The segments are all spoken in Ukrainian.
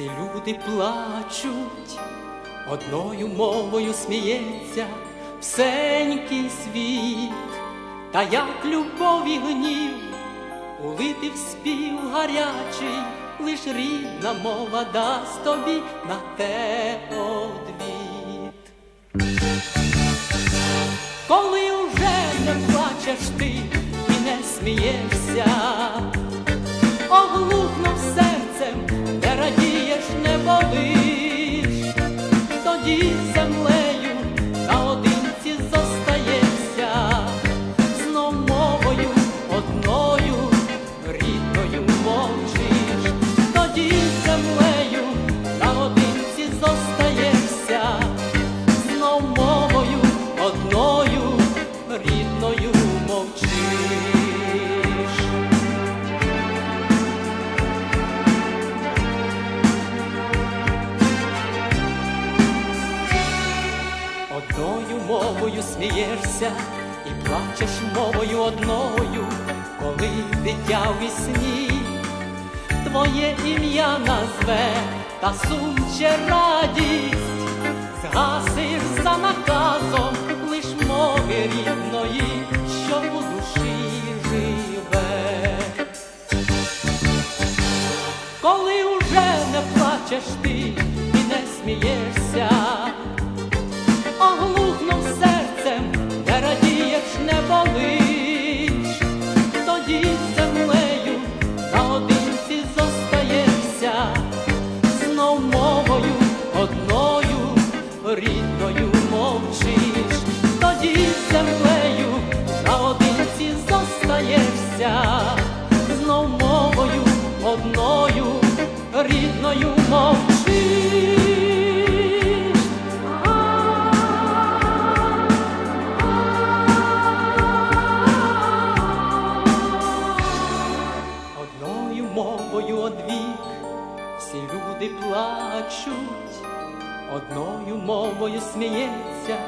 люди плачуть, одною мовою сміється всенький світ, та як любов і гнів, улити в спів гарячий, лиш рідна мова дасть тобі на те одвіт. Коли уже не плачеш ти і не смієшся, some way. Мовою смієшся і плачеш мовою одною, коли дитя в вісні твоє ім'я назве та сумче радість, згасиш за наказом лиш мови рідної, що у душі живе. Коли уже не плачеш ти і не смієшся, всі люди плачуть, одною мовою сміється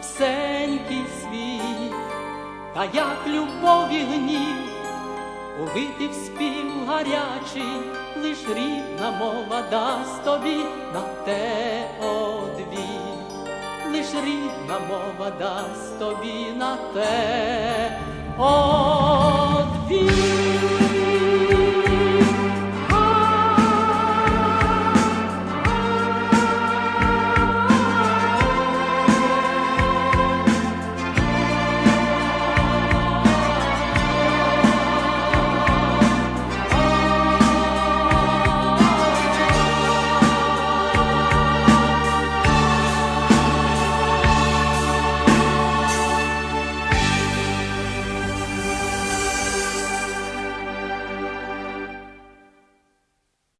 всенький світ, та як любов і гнів, улити в спів гарячий, лиш рідна мова дасть тобі на те одвіт, лиш рідна мова дасть тобі на те одвіт.